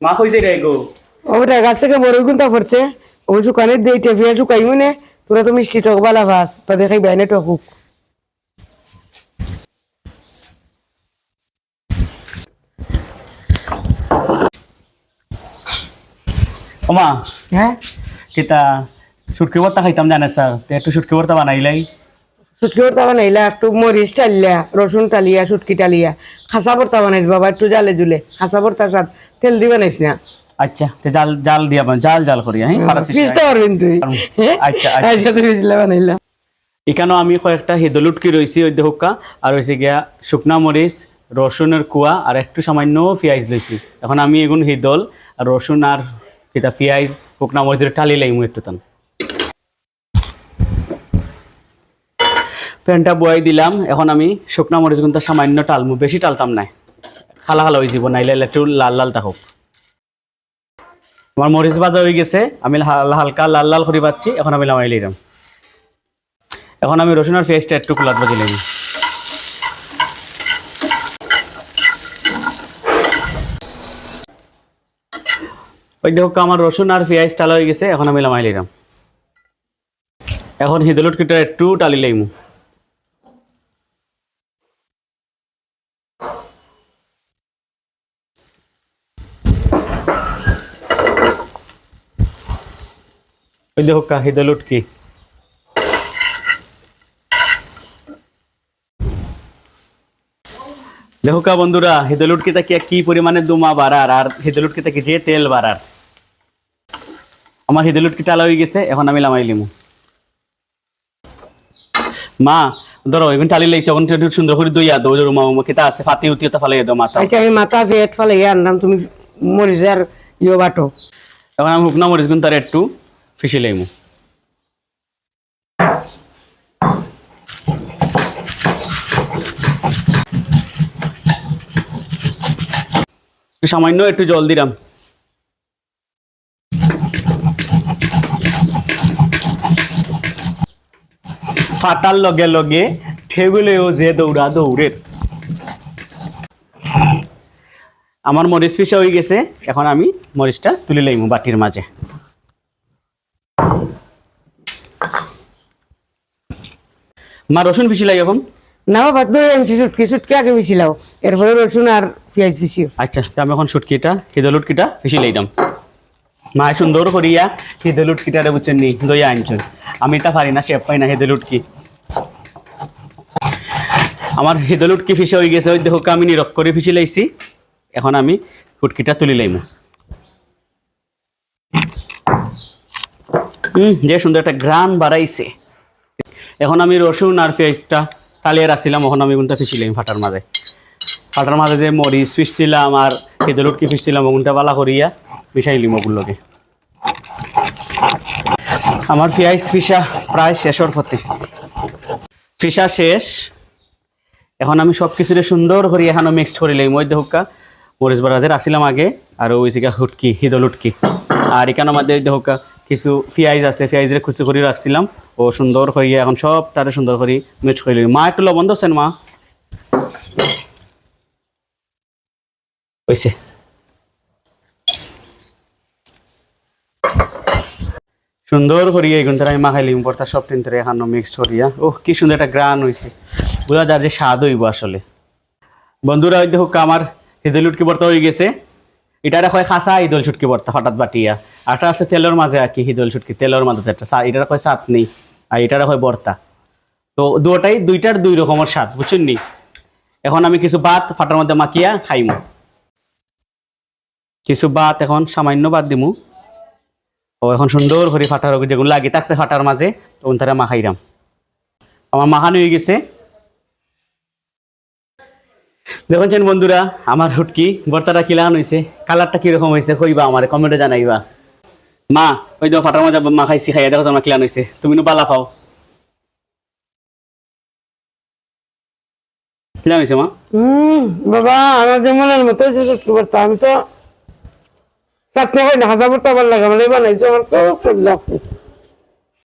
মা কইছে রে গো? ওটা গাছ থেকে বড় গুনটা পড়ছে। ও শুকানে দিয়ে টেপিয়া শুকাই মনে তোরা তো মিষ্টি টক বালা ভাস তো দেখাই বাইনে টকুক ও মা হ্যাঁ? কিতা সুটকি ভর্তা খাইতাম জানে স্যার একটু সুটকি ভর্তা বানাইলাই। সুটকি ভর্তা বানাইলা একটু মরিচ টালিয়া রসুন টালিয়া সুটকি টালিয়া। খাসা ভর্তা বানাইছ বাবা একটু জালে জুলে খাসা ভর্তার সাথ তেল দি বানাইছ না। আচ্ছা তে জাল জাল দিয়া বান জাল জাল করিয়া হ্যাঁ? খারাপ পিসতে পারবেন তুই। হ্যাঁ? আচ্ছা, আচ্ছা। আচ্ছা তুমি বানাইলা। এখানেও আমি কয়েকটা হিদলুটকি রয়েছি ওই হুক্কা। আর হয়েছে গিয়া শুকনা মরিচ রসুনের কুয়া আর একটু সামান্য পেঁয়াজ লইছি। এখন আমি এগুন হিদল আর রসুন আর কিতা পেঁয়াজ শুকনা মরিচের টালি লাইমু একটু তান। প্যানটা বয়াই দিলাম এখন আমি শুকনা মরিচ গুনটা সামান্য টালমু বেশি টালতাম নাই। খালা খালা হয়ে যাব, নাইলে একটু লাল লাল থাকুক আমার মরিচ ভাজা হয়ে গেছে, আমি হালকা লাল লাল করে পাচ্ছি এখন আমি লামাই লিলাম এখন আমি রসুন আর পেঁয়াজটা একটু কুলাত বাজি লাগি ওই দেখো, আমার রসুন আর পেঁয়াজ টালা হয়ে গেছে, এখন আমি লামাই লিলাম এখন হিদলুট কিটা একটু টালি লাইমু। ওই দেখো কা হিদলুট কি দেখো কা বন্ধুরা হিদলুট কিতা কি কি পরিমাণে দুমা বাড়ার আর হিদলুট কিতা কি যে তেল বাড়ার? আমার হিদলুট কি টালা হয়ে গেছে এখন আমি লামাই লিমু। মা ধরো এখন টালি লাইছে এখন সুন্দর করে দইয়া দো রুমা উমা কিতা আছে ফাতি উতি তো ফালাই দাও মাথা। আচ্ছা আমি মাথা পেট ফেলে আনলাম তুমি মরিচের ইয়ে বাটো। এখন আমি হুকনা মরিচ গুণ তার একটু। ফিসি লাইমু সামান্য একটু জল দিলাম। ফাটার লগে লগে ঠেগুলেও যে দৌড়া দৌড়ে। আমার মরিচ পিসা হয়ে গেছে, এখন আমি মরিচটা তুলে লইমু বাটির মাঝে। মা রসুন পিছিলাই এখন? না বাবা দই আনছি সুটকি সুটকি আগে মিশিলাও এরপরে রসুন আর পেঁয়াজ পিছিও আচ্ছা তো আমি এখন সুটকিটা হিদলুটকিটা পিছি লইলাম মা সুন্দর করিয়া হিদলুটকিটারে বুঝছেন নি দইয়া আনছেন। আমি তা পারি না শেপ পাই না হিদলুটকি আমার হিদলুটকি ফিসে হয়ে গেছে ওই দেখো আমি নিরক করে ফিসি লাইছি এখন আমি ফুটকিটা তুলি লাইমু। হুম যে সুন্দর একটা গ্রান বাড়াইছে। এখন আমি রসুন আর পেঁয়াজটা টালিয়ে রাখছিলাম, এখন আমি কোনটা ফিসিলাম ফাটার মাঝে। ফাটার মাঝে যে মরিচ ফিসছিলাম আর হিদলুটকি ফিসছিলাম ওগুনটা বালা করিয়া মিশাইলিম ওগুলোকে আমার পেঁয়াজ ফিসা প্রায় শেষর পথে ফিসা শেষ। এখন আমি সব কিছুরে সুন্দর করে, এখানে মিক্স করে লই মধ্যে হুক্কা মরিচ বাড়াতে রাখছিলাম আগে, আর ওই জায়গা হুটকি, হিদল হুটকি। আর এখানে আমাদের হুক্কা কিছু পেঁয়াজ আছে পেঁয়াজের খুচি করে রাখছিলাম। ও সুন্দর হয়ে এখন সব তারে সুন্দর করে মিক্স করে মা, একটু লবণ দোছেন, মা? হয়েছে সুন্দর করিয়া এই ঘণ্টার আমি মাখাইলিম পরতা সব ধরে এখানো মিক্সড করিয়া। ও কি সুন্দর একটা গ্রান হয়েছে বোঝা যার যে স্বাদ হইব আসলে। বন্ধুরা দেখো আমার হিদল উটকি বর্তা হয়ে গেছে। এটারে হয় খাসা হিদল ছুটকি বর্তা, হঠাৎ বাটিয়া। আটা আছে তেলের মাঝে আর কি হিদল ছুটকি, তেলের মাঝে যেটা। এটার সাত নেই আর এটারে হয় বর্তা। তো দুটাই দুইটার দুই রকমের স্বাদ, বুঝছেন নি? এখন আমি কিছু ভাত ফাটার মধ্যে মাখিয়া খাইমু। কিছু ভাত এখন সামান্য বাদ দিমু। ও এখন সুন্দর করে ফাটার যেগুলো লাগি থাকছে ফাটার মাঝে, তখন তারা মাখাইরাম। আমার মাখানো হয়ে গেছে। দেখছেন বন্ধুরা, আমার হুটকি বর্তাটা কি লাগানো হয়েছে কালারটা কীরকম হয়েছে কইবা আমার, কমেন্টে জানাইবা। মা, ওই তো ফাটার মাঝে মাখাইছি খাইয়া দেখো আমার কিলান হয়েছে তুমি বালা পাও। কিলান হয়েছে মা? বাবা, আমার যে মতো আমি তো চাটনি করি না, হাসা ভর্তা ভালো লাগে, আমার বানাইছে, আমার খুব সব লাগছে